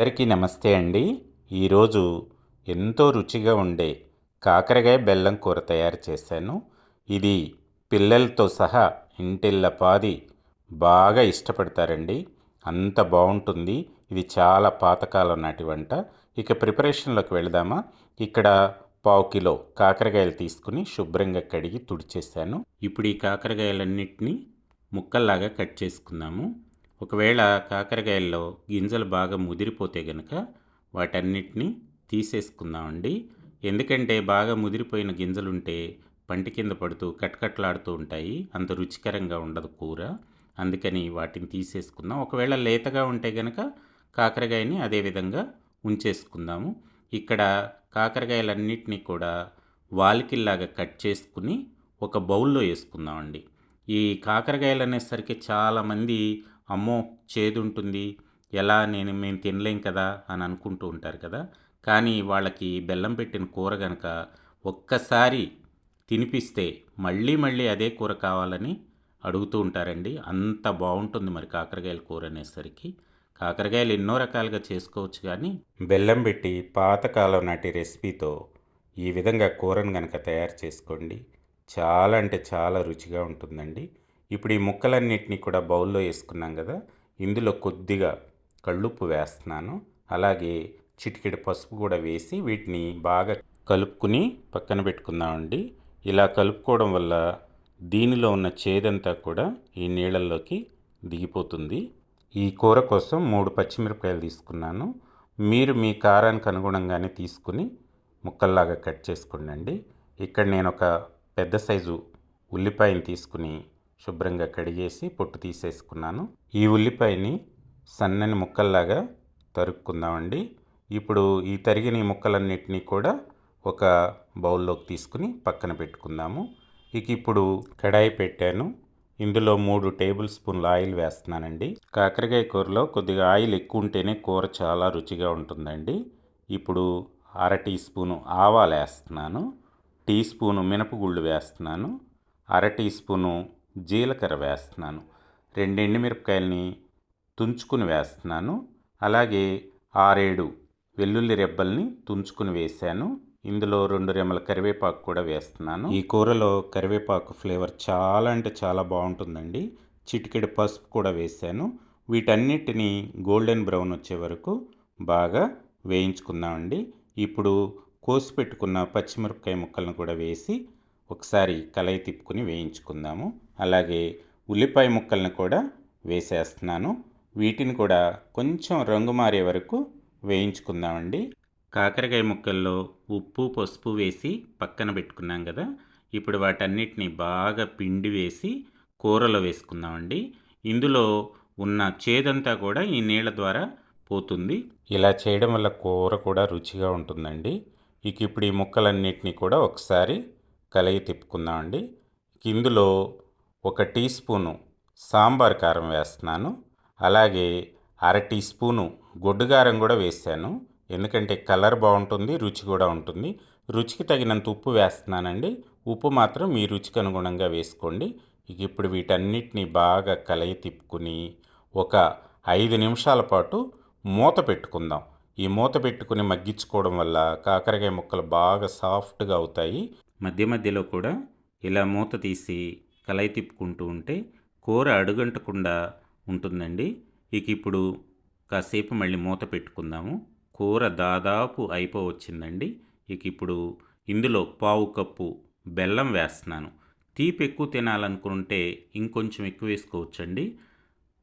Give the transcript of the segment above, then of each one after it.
అందరికీ నమస్తే అండి. ఈరోజు ఎంతో రుచిగా ఉండే కాకరకాయ బెల్లం కూర తయారు చేశాను. ఇది పిల్లలతో సహా ఇంటిల్లపాది బాగా ఇష్టపడతారండి. అంత బాగుంటుంది. ఇది చాలా పాతకాలం నాటి వంట. ఇక ప్రిపరేషన్లోకి వెళదామా? ఇక్కడ పావు కిలో కాకరకాయలు తీసుకుని శుభ్రంగా కడిగి తుడిచేసాను ఇప్పుడు ఈ కాకరకాయలన్నింటినీ ముక్కల్లాగా కట్ చేసుకుందాము. ఒకవేళ కాకరకాయల్లో గింజలు బాగా ముదిరిపోతే గనక వాటన్నిటిని తీసేసుకుందామండి. ఎందుకంటే బాగా ముదిరిపోయిన గింజలుంటే పంటి కింద పడుతూ కట్కట్లాడుతూ ఉంటాయి. అంత రుచికరంగా ఉండదు కూర. అందుకని వాటిని తీసేసుకుందాం. ఒకవేళ లేతగా ఉంటే గనక కాకరకాయని అదే విధంగా ఉంచేసుకుందాము. ఇక్కడ కాకరకాయలన్నిటినీ కూడా వాలికిల్లాగా కట్ చేసుకుని ఒక బౌల్లో వేసుకుందామండి. ఈ కాకరకాయలు అనేసరికి చాలామంది అమ్మో చేదుంటుంది. ఎలా నేను మేము తినలేం కదా అని అనుకుంటూ ఉంటారు కదా. కానీ వాళ్ళకి బెల్లం పెట్టిన కూర కనుక ఒక్కసారి తినిపిస్తే మళ్ళీ మళ్ళీ అదే కూర కావాలని అడుగుతూ ఉంటారండి. అంత బాగుంటుంది మరి కాకరకాయల కూర అనేసరికి. కాకరకాయలు ఎన్నో రకాలుగా చేసుకోవచ్చు కానీ బెల్లం పెట్టి పాతకాలం నాటి రెసిపీతో ఈ విధంగా కూరను కనుక తయారు చేసుకోండి. చాలా అంటే చాలా రుచిగా ఉంటుందండి. ఇప్పుడు ఈ ముక్కలన్నిటినీ కూడా బౌల్లో వేసుకున్నాం కదా ఇందులో కొద్దిగా కళ్ళుప్పు వేస్తున్నాను. అలాగే చిటికెడు పసుపు కూడా వేసి వీటిని బాగా కలుపుకుని పక్కన పెట్టుకుందామండి. ఇలా కలుపుకోవడం వల్ల దీనిలో ఉన్న చేదంతా కూడా ఈ నీళ్ళల్లోకి దిగిపోతుంది. ఈ కూర కోసం మూడు పచ్చిమిరపకాయలు తీసుకున్నాను. మీరు మీ కారానికి అనుగుణంగానే తీసుకుని ముక్కల్లాగా కట్ చేసుకోండి ఇక్కడ నేను ఒక పెద్ద సైజు ఉల్లిపాయని తీసుకుని శుభ్రంగా కడిగేసి పొట్టు తీసేసుకున్నాను. ఈ ఉల్లిపాయని సన్నని ముక్కల్లాగా తరుక్కుందామండి. ఇప్పుడు ఈ తరిగిన ఈ ముక్కలన్నిటినీ కూడా ఒక బౌల్లోకి తీసుకుని పక్కన పెట్టుకుందాము. ఇక ఇప్పుడు కడాయి పెట్టాను. ఇందులో మూడు టేబుల్ స్పూన్ల ఆయిల్ వేస్తున్నానండి. కాకరకాయ కూరలో కొద్దిగా ఆయిల్ ఎక్కువ ఉంటేనే కూర చాలా రుచిగా ఉంటుందండి. ఇప్పుడు అర టీ స్పూను ఆవాలు వేస్తున్నాను. టీ స్పూను మినపగుళ్ళు వేస్తున్నాను. అర టీ స్పూను జీలకర్ర వేస్తున్నాను. రెండు ఎండుమిరపకాయలని తుంచుకుని వేస్తున్నాను. అలాగే ఆరేడు వెల్లుల్లి రెబ్బల్ని తుంచుకుని వేశాను. ఇందులో రెండు రెమ్మల కరివేపాకు కూడా వేస్తున్నాను. ఈ కూరలో కరివేపాకు ఫ్లేవర్ చాలా అంటే చాలా బాగుంటుందండి. చిటికెడు పసుపు కూడా వేశాను. వీటన్నిటిని గోల్డెన్ బ్రౌన్ వచ్చే వరకు బాగా వేయించుకుందామండి. ఇప్పుడు కోసి పెట్టుకున్న పచ్చిమిరపకాయ ముక్కలను కూడా వేసి ఒకసారి కలయి తిప్పుకుని వేయించుకుందాము. అలాగే ఉల్లిపాయ ముక్కల్ని కూడా వేసేస్తున్నాను. వీటిని కూడా కొంచెం రంగు మారే వరకు వేయించుకుందామండి. కాకరకాయ ముక్కల్లో ఉప్పు పసుపు వేసి పక్కన పెట్టుకున్నాం కదా. ఇప్పుడు వాటన్నిటిని బాగా పిండి వేసి కూరలో వేసుకుందామండి. ఇందులో ఉన్న చేదంతా కూడా ఈ నీళ్ళ ద్వారా పోతుంది. ఇలా చేయడం వల్ల కూర కూడా రుచిగా ఉంటుందండి. ఇక ఇప్పుడు ఈ ముక్కలన్నిటినీ కూడా ఒకసారి కలయి తిప్పుకుందామండి ఇందులో ఒక టీ స్పూను సాంబార్ కారం వేస్తున్నాను. అలాగే అర టీ స్పూను గొడ్డుగారం కూడా వేసాను. ఎందుకంటే కలర్ బాగుంటుంది రుచి కూడా ఉంటుంది. రుచికి తగినంత ఉప్పు వేస్తున్నానండి. ఉప్పు మాత్రం మీ రుచికి అనుగుణంగా వేసుకోండి. ఇక ఇప్పుడు వీటన్నిటిని బాగా కలయి తిప్పుకుని ఒక ఐదు నిమిషాల పాటు మూత పెట్టుకుందాం. ఈ మూత పెట్టుకుని మగ్గించుకోవడం వల్ల కాకరకాయ ముక్కలు బాగా సాఫ్ట్గా అవుతాయి. మధ్య మధ్యలో కూడా ఇలా మూత తీసి కలై తిప్పుకుంటూ ఉంటే కూర అడుగంటకుండా ఉంటుందండి. ఇక ఇప్పుడు కాసేపు మళ్ళీ మూత పెట్టుకుందాము. కూర దాదాపు అయిపోవచ్చిందండి. ఇక ఇప్పుడు ఇందులో పావు కప్పు బెల్లం వేస్తున్నాను. తీపి ఎక్కువ తినాలనుకుంటే ఇంకొంచెం ఎక్కువ వేసుకోవచ్చండి.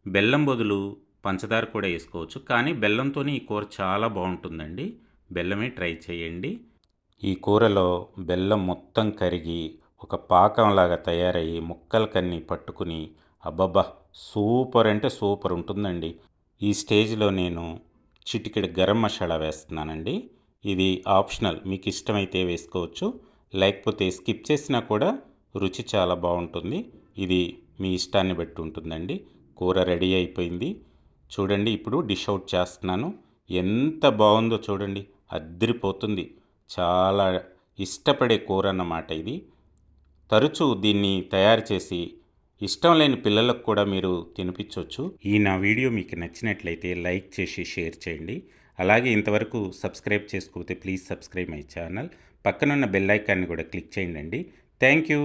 బెల్లం బదులు పంచదార కూడా వేసుకోవచ్చు. కానీ బెల్లంతోనే ఈ కూర చాలా బాగుంటుందండి. బెల్లమే ట్రై చేయండి. ఈ కూరలో బెల్లం మొత్తం కరిగి ఒక పాకంలాగా తయారయ్యి ముక్కలకన్నీ పట్టుకుని అబ్బబ్బా సూపర్ అంటే సూపర్ ఉంటుందండి. ఈ స్టేజ్లో నేను చిటికెడు గరం మసాలా వేస్తున్నానండి. ఇది ఆప్షనల్ మీకు ఇష్టమైతే వేసుకోవచ్చు. లేకపోతే స్కిప్ చేసినా కూడా రుచి చాలా బాగుంటుంది. ఇది మీ ఇష్టాన్ని బట్టి ఉంటుందండి. కూర రెడీ అయిపోయింది. చూడండి ఇప్పుడు డిష్ అవుట్ చేస్తున్నాను. ఎంత బాగుందో చూడండి అద్దరిపోతుంది. చాలా ఇష్టపడే కూర అన్నమాట ఇది. తరచూ దీన్ని తయారు చేసి ఇష్టం లేని పిల్లలకు కూడా మీరు తినిపించవచ్చు ఈ నా వీడియో మీకు నచ్చినట్లయితే లైక్ చేసి షేర్ చేయండి. అలాగే ఇంతవరకు సబ్స్క్రైబ్ చేసుకోకపోతే ప్లీజ్ సబ్స్క్రైబ్ మై ఛానల్. పక్కనున్న బెల్ ఐకాన్ని కూడా క్లిక్ చేయండి థ్యాంక్ యూ.